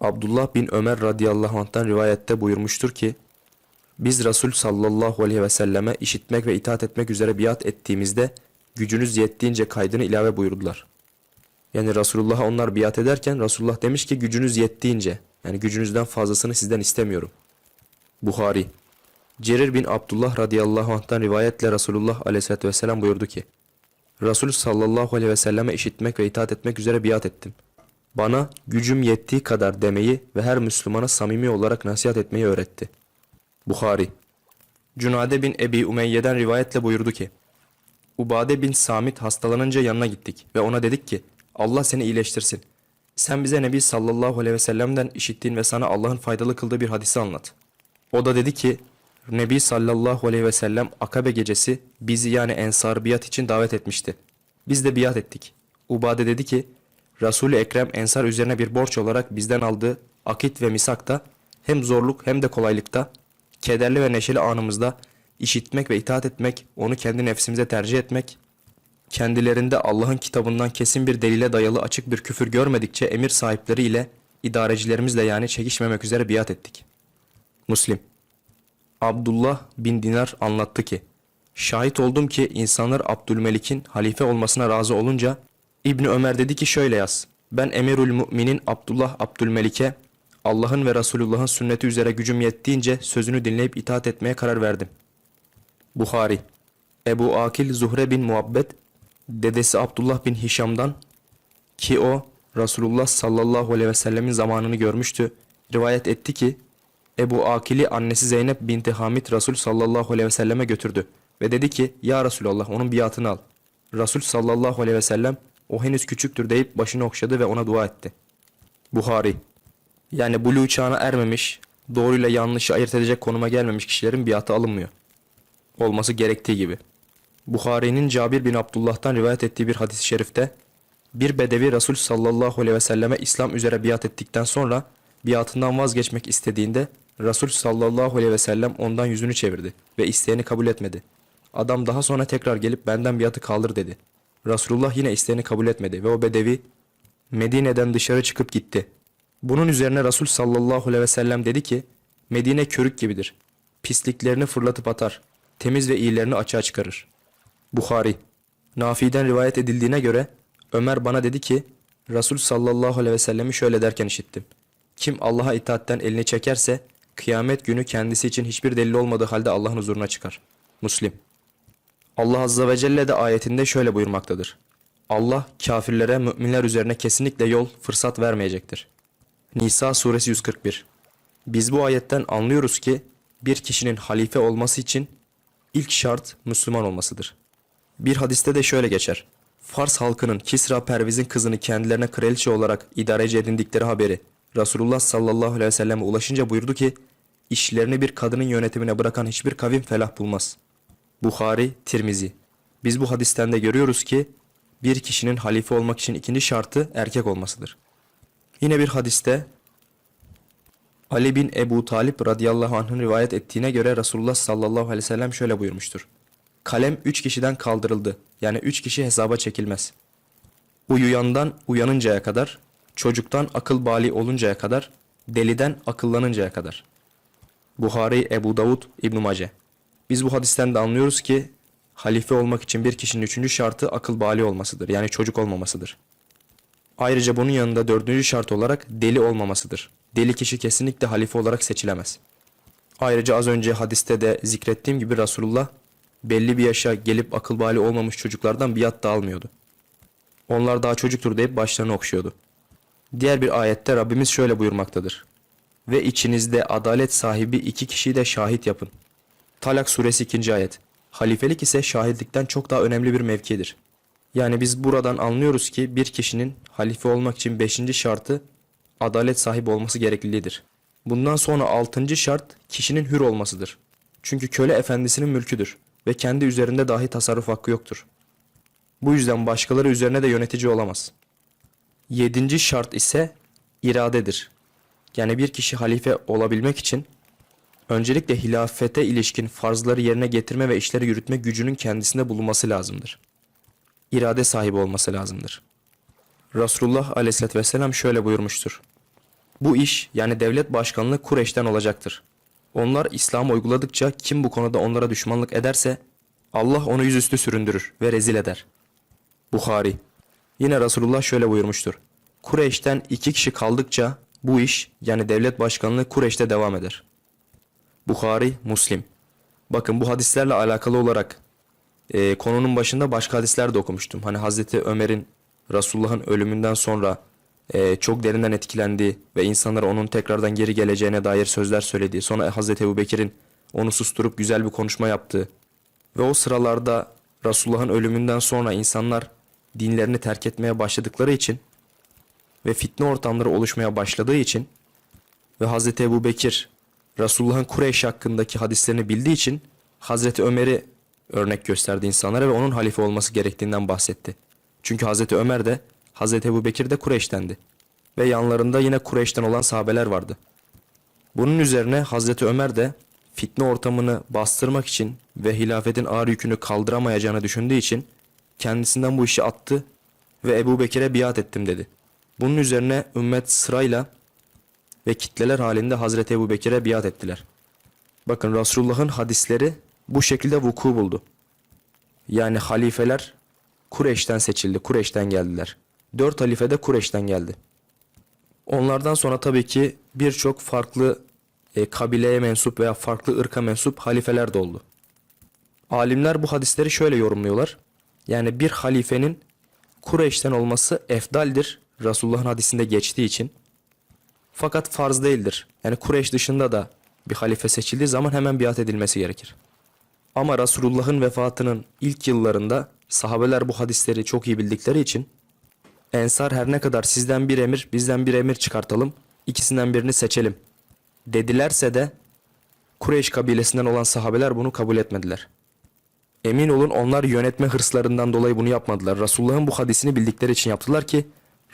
Abdullah bin Ömer radıyallahu anh'tan rivayette buyurmuştur ki, biz Resul sallallahu aleyhi ve selleme işitmek ve itaat etmek üzere biat ettiğimizde gücünüz yettiğince kaydını ilave buyurdular. Yani Resulullah'a onlar biat ederken Resulullah demiş ki gücünüz yettiğince yani gücünüzden fazlasını sizden istemiyorum. Buhari Cerir bin Abdullah radıyallahu anh'tan rivayetle Resulullah aleyhissalatü vesselam buyurdu ki Resul sallallahu aleyhi ve selleme işitmek ve itaat etmek üzere biat ettim. Bana gücüm yettiği kadar demeyi ve her Müslümana samimi olarak nasihat etmeyi öğretti. Bukhari Cunade bin Ebi Umeyye'den rivayetle buyurdu ki Ubade bin Samit hastalanınca yanına gittik ve ona dedik ki Allah seni iyileştirsin. Sen bize Nebi sallallahu aleyhi ve sellem'den işittiğin ve sana Allah'ın faydalı kıldığı bir hadisi anlat. O da dedi ki Nebi sallallahu aleyhi ve sellem Akabe gecesi bizi yani Ensar biat için davet etmişti. Biz de biat ettik. Ubade dedi ki Resul-i Ekrem Ensar üzerine bir borç olarak bizden aldığı akit ve misakta hem zorluk hem de kolaylıkta kederli ve neşeli anımızda işitmek ve itaat etmek, onu kendi nefsimize tercih etmek, kendilerinde Allah'ın kitabından kesin bir delile dayalı açık bir küfür görmedikçe emir sahipleri ile idarecilerimizle yani çekişmemek üzere biat ettik. Muslim Abdullah bin Dinar anlattı ki, Şahit oldum ki insanlar Abdülmelik'in halife olmasına razı olunca İbni Ömer dedi ki şöyle yaz. Ben Emirül Müminin Abdullah Abdülmelik'e Allah'ın ve Resulullah'ın sünneti üzere gücüm yettiğince sözünü dinleyip itaat etmeye karar verdim. Buhari Ebu Akil Zuhre bin Muhabbet dedesi Abdullah bin Hişam'dan ki o Resulullah sallallahu aleyhi ve sellemin zamanını görmüştü. Rivayet etti ki Ebu Akil'i annesi Zeynep binti Hamid Resul sallallahu aleyhi ve selleme götürdü ve dedi ki ya Resulallah onun biatını al. Resul sallallahu aleyhi ve sellem o henüz küçüktür deyip başını okşadı ve ona dua etti. Buhari yani buluğ çağına ermemiş, doğruyla yanlışı ayırt edecek konuma gelmemiş kişilerin biatı alınmıyor. Olması gerektiği gibi. Buhari'nin Cabir bin Abdullah'tan rivayet ettiği bir hadis-i şerifte bir bedevi Resul sallallahu aleyhi ve selleme İslam üzere biat ettikten sonra biatından vazgeçmek istediğinde Resul sallallahu aleyhi ve sellem ondan yüzünü çevirdi ve isteğini kabul etmedi. Adam daha sonra tekrar gelip benden biatı kaldır dedi. Resulullah yine isteğini kabul etmedi ve o bedevi Medine'den dışarı çıkıp gitti. Bunun üzerine Resul sallallahu aleyhi ve sellem dedi ki Medine körük gibidir. Pisliklerini fırlatıp atar. Temiz ve iyilerini açığa çıkarır. Bukhari Nafi'den rivayet edildiğine göre Ömer bana dedi ki Resul sallallahu aleyhi ve sellemi şöyle derken işittim. Kim Allah'a itaatten elini çekerse kıyamet günü kendisi için hiçbir delil olmadığı halde Allah'ın huzuruna çıkar. Muslim Allah azze ve celle de ayetinde şöyle buyurmaktadır. Allah kafirlere müminler üzerine kesinlikle yol, fırsat vermeyecektir. Nisa suresi 141 Biz bu ayetten anlıyoruz ki bir kişinin halife olması için ilk şart Müslüman olmasıdır. Bir hadiste de şöyle geçer. Fars halkının Kisra Perviz'in kızını kendilerine kraliçe olarak idareci edindikleri haberi Resulullah sallallahu aleyhi ve selleme ulaşınca buyurdu ki işlerini bir kadının yönetimine bırakan hiçbir kavim felah bulmaz. Bukhari, Tirmizi. Biz bu hadisten de görüyoruz ki bir kişinin halife olmak için ikinci şartı erkek olmasıdır. Yine bir hadiste Ali bin Ebu Talip radıyallahu anh'ın rivayet ettiğine göre Resulullah sallallahu aleyhi ve sellem şöyle buyurmuştur. Kalem üç kişiden kaldırıldı. Yani üç kişi hesaba çekilmez. Uyuyandan uyanıncaya kadar, çocuktan akıl bali oluncaya kadar, deliden akıllanıncaya kadar. Buhari, Ebu Davud, İbn Mace. Biz bu hadisten de anlıyoruz ki halife olmak için bir kişinin üçüncü şartı akıl bali olmasıdır. Yani çocuk olmamasıdır. Ayrıca bunun yanında dördüncü şart olarak deli olmamasıdır. Deli kişi kesinlikle halife olarak seçilemez. Ayrıca az önce hadiste de zikrettiğim gibi Resulullah belli bir yaşa gelip akıl bali olmamış çocuklardan biat da almıyordu. Onlar daha çocuktur deyip başlarını okşuyordu. Diğer bir ayette Rabbimiz şöyle buyurmaktadır. Ve içinizde adalet sahibi iki kişiyi de şahit yapın. Talak suresi 2. ayet. Halifelik ise şahitlikten çok daha önemli bir mevkidir. Yani biz buradan anlıyoruz ki bir kişinin halife olmak için beşinci şartı adalet sahibi olması gerekliliğidir. Bundan sonra altıncı şart kişinin hür olmasıdır. Çünkü köle efendisinin mülküdür ve kendi üzerinde dahi tasarruf hakkı yoktur. Bu yüzden başkaları üzerine de yönetici olamaz. Yedinci şart ise iradedir. Yani bir kişi halife olabilmek için öncelikle hilafete ilişkin farzları yerine getirme ve işleri yürütme gücünün kendisinde bulunması lazımdır. İrade sahibi olması lazımdır. Resulullah aleyhissalatü vesselam şöyle buyurmuştur. Bu iş yani devlet başkanlığı Kureyş'ten olacaktır. Onlar İslam'ı uyguladıkça kim bu konuda onlara düşmanlık ederse Allah onu yüzüstü süründürür ve rezil eder. Bukhari Yine Resulullah şöyle buyurmuştur. Kureyş'ten iki kişi kaldıkça bu iş yani devlet başkanlığı Kureyş'te devam eder. Bukhari, Muslim. Bakın bu hadislerle alakalı olarak e, konunun başında başka hadisler de okumuştum. Hani Hazreti Ömer'in Resulullah'ın ölümünden sonra e, çok derinden etkilendiği ve insanlara onun tekrardan geri geleceğine dair sözler söylediği. Sonra Hazreti Ebubekir'in onu susturup güzel bir konuşma yaptığı. Ve o sıralarda Resulullah'ın ölümünden sonra insanlar dinlerini terk etmeye başladıkları için ve fitne ortamları oluşmaya başladığı için ve Hazreti Ebu Bekir Resulullah'ın Kureyş hakkındaki hadislerini bildiği için Hazreti Ömer'i örnek gösterdi insanlara ve onun halife olması gerektiğinden bahsetti. Çünkü Hazreti Ömer de Hazreti Ebu Bekir de Kureyş'tendi. Ve yanlarında yine Kureyş'ten olan sahabeler vardı. Bunun üzerine Hazreti Ömer de fitne ortamını bastırmak için ve hilafetin ağır yükünü kaldıramayacağını düşündüğü için kendisinden bu işi attı ve Ebu Bekir'e biat ettim dedi. Bunun üzerine ümmet sırayla ve kitleler halinde Hazreti Ebu Bekir'e biat ettiler. Bakın Resulullah'ın hadisleri bu şekilde vuku buldu. Yani halifeler Kureyş'ten seçildi, Kureyş'ten geldiler. Dört halife de Kureyş'ten geldi. Onlardan sonra tabii ki birçok farklı e, kabileye mensup veya farklı ırka mensup halifeler de oldu. Alimler bu hadisleri şöyle yorumluyorlar. Yani bir halifenin Kureyş'ten olması efdaldir. Resulullah'ın hadisinde geçtiği için. Fakat farz değildir. Yani Kureyş dışında da bir halife seçildiği zaman hemen biat edilmesi gerekir. Ama Resulullah'ın vefatının ilk yıllarında sahabeler bu hadisleri çok iyi bildikleri için Ensar her ne kadar sizden bir emir, bizden bir emir çıkartalım, ikisinden birini seçelim dedilerse de Kureyş kabilesinden olan sahabeler bunu kabul etmediler. Emin olun onlar yönetme hırslarından dolayı bunu yapmadılar. Resulullah'ın bu hadisini bildikleri için yaptılar ki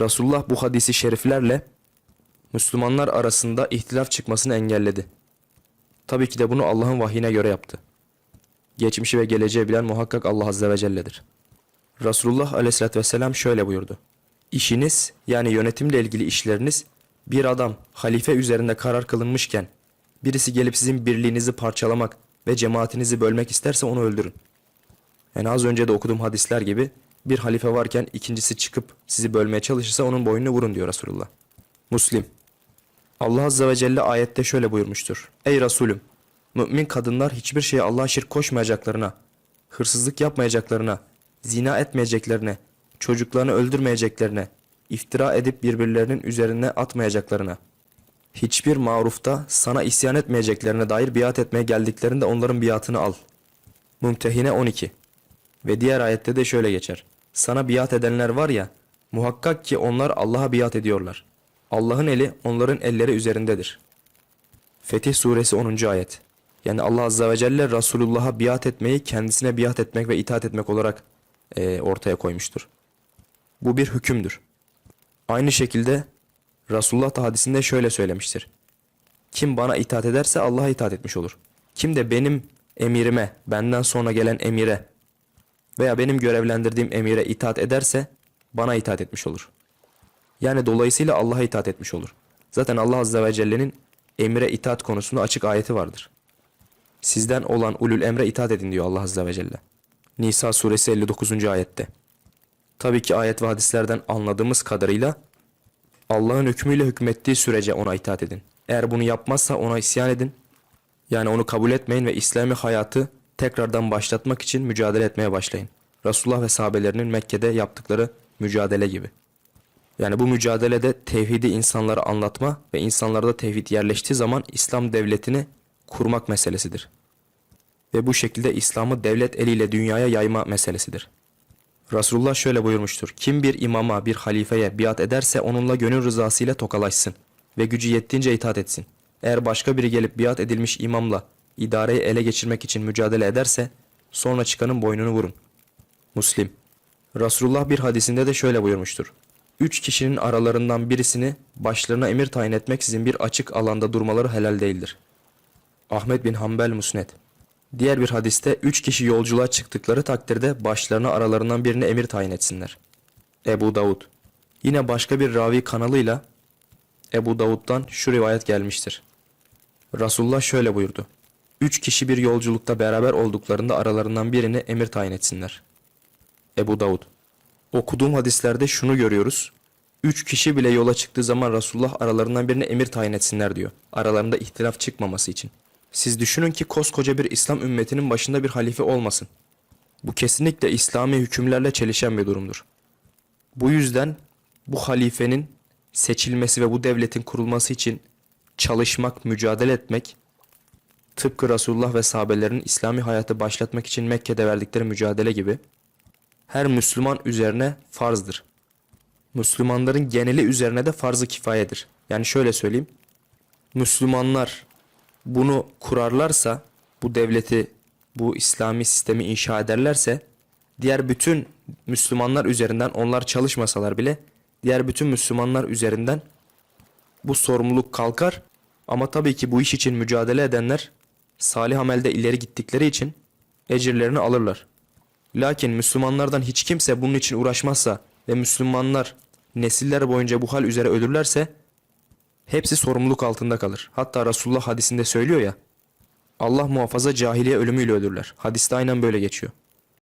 Resulullah bu hadisi şeriflerle Müslümanlar arasında ihtilaf çıkmasını engelledi. Tabii ki de bunu Allah'ın vahyine göre yaptı. Geçmişi ve geleceği bilen muhakkak Allah Azze ve Celle'dir. Resulullah Aleyhisselatü Vesselam şöyle buyurdu. İşiniz yani yönetimle ilgili işleriniz bir adam halife üzerinde karar kılınmışken birisi gelip sizin birliğinizi parçalamak ve cemaatinizi bölmek isterse onu öldürün. Yani az önce de okuduğum hadisler gibi bir halife varken ikincisi çıkıp sizi bölmeye çalışırsa onun boynunu vurun diyor Resulullah. Muslim Allah Azze ve Celle ayette şöyle buyurmuştur. Ey Resulüm! Mümin kadınlar hiçbir şeye Allah'a şirk koşmayacaklarına, hırsızlık yapmayacaklarına, zina etmeyeceklerine, çocuklarını öldürmeyeceklerine, iftira edip birbirlerinin üzerine atmayacaklarına, hiçbir marufta sana isyan etmeyeceklerine dair biat etmeye geldiklerinde onların biatını al. Mümtehine 12 Ve diğer ayette de şöyle geçer. Sana biat edenler var ya, muhakkak ki onlar Allah'a biat ediyorlar. Allah'ın eli onların elleri üzerindedir. Fetih Suresi 10. ayet. Yani Allah Azze ve Celle Resulullah'a biat etmeyi kendisine biat etmek ve itaat etmek olarak e, ortaya koymuştur. Bu bir hükümdür. Aynı şekilde Resulullah da hadisinde şöyle söylemiştir. Kim bana itaat ederse Allah'a itaat etmiş olur. Kim de benim emirime, benden sonra gelen emire veya benim görevlendirdiğim emire itaat ederse bana itaat etmiş olur. Yani dolayısıyla Allah'a itaat etmiş olur. Zaten Allah Azze ve Celle'nin emire itaat konusunda açık ayeti vardır. Sizden olan ulul emre itaat edin diyor Allah Azze ve Celle. Nisa suresi 59. ayette. Tabii ki ayet ve hadislerden anladığımız kadarıyla Allah'ın hükmüyle hükmettiği sürece ona itaat edin. Eğer bunu yapmazsa ona isyan edin. Yani onu kabul etmeyin ve İslami hayatı tekrardan başlatmak için mücadele etmeye başlayın. Resulullah ve sahabelerinin Mekke'de yaptıkları mücadele gibi. Yani bu mücadelede tevhidi insanlara anlatma ve insanlarda tevhid yerleştiği zaman İslam devletini kurmak meselesidir. Ve bu şekilde İslam'ı devlet eliyle dünyaya yayma meselesidir. Resulullah şöyle buyurmuştur. Kim bir imama, bir halifeye biat ederse onunla gönül rızası ile tokalaşsın ve gücü yettiğince itaat etsin. Eğer başka biri gelip biat edilmiş imamla idareyi ele geçirmek için mücadele ederse sonra çıkanın boynunu vurun. Muslim Resulullah bir hadisinde de şöyle buyurmuştur. Üç kişinin aralarından birisini başlarına emir tayin etmeksizin bir açık alanda durmaları helal değildir. Ahmet bin Hanbel Musned Diğer bir hadiste üç kişi yolculuğa çıktıkları takdirde başlarına aralarından birini emir tayin etsinler. Ebu Davud Yine başka bir ravi kanalıyla Ebu Davud'dan şu rivayet gelmiştir. Resulullah şöyle buyurdu. Üç kişi bir yolculukta beraber olduklarında aralarından birini emir tayin etsinler. Ebu Davud Okuduğum hadislerde şunu görüyoruz. Üç kişi bile yola çıktığı zaman Resulullah aralarından birine emir tayin etsinler diyor. Aralarında ihtilaf çıkmaması için. Siz düşünün ki koskoca bir İslam ümmetinin başında bir halife olmasın. Bu kesinlikle İslami hükümlerle çelişen bir durumdur. Bu yüzden bu halifenin seçilmesi ve bu devletin kurulması için çalışmak, mücadele etmek tıpkı Resulullah ve sahabelerinin İslami hayatı başlatmak için Mekke'de verdikleri mücadele gibi her Müslüman üzerine farzdır. Müslümanların geneli üzerine de farz-ı kifayedir. Yani şöyle söyleyeyim. Müslümanlar bunu kurarlarsa, bu devleti, bu İslami sistemi inşa ederlerse, diğer bütün Müslümanlar üzerinden onlar çalışmasalar bile, diğer bütün Müslümanlar üzerinden bu sorumluluk kalkar. Ama tabii ki bu iş için mücadele edenler salih amelde ileri gittikleri için ecirlerini alırlar. Lakin Müslümanlardan hiç kimse bunun için uğraşmazsa ve Müslümanlar nesiller boyunca bu hal üzere ölürlerse hepsi sorumluluk altında kalır. Hatta Resulullah hadisinde söylüyor ya Allah muhafaza cahiliye ölümüyle ölürler. Hadiste aynen böyle geçiyor.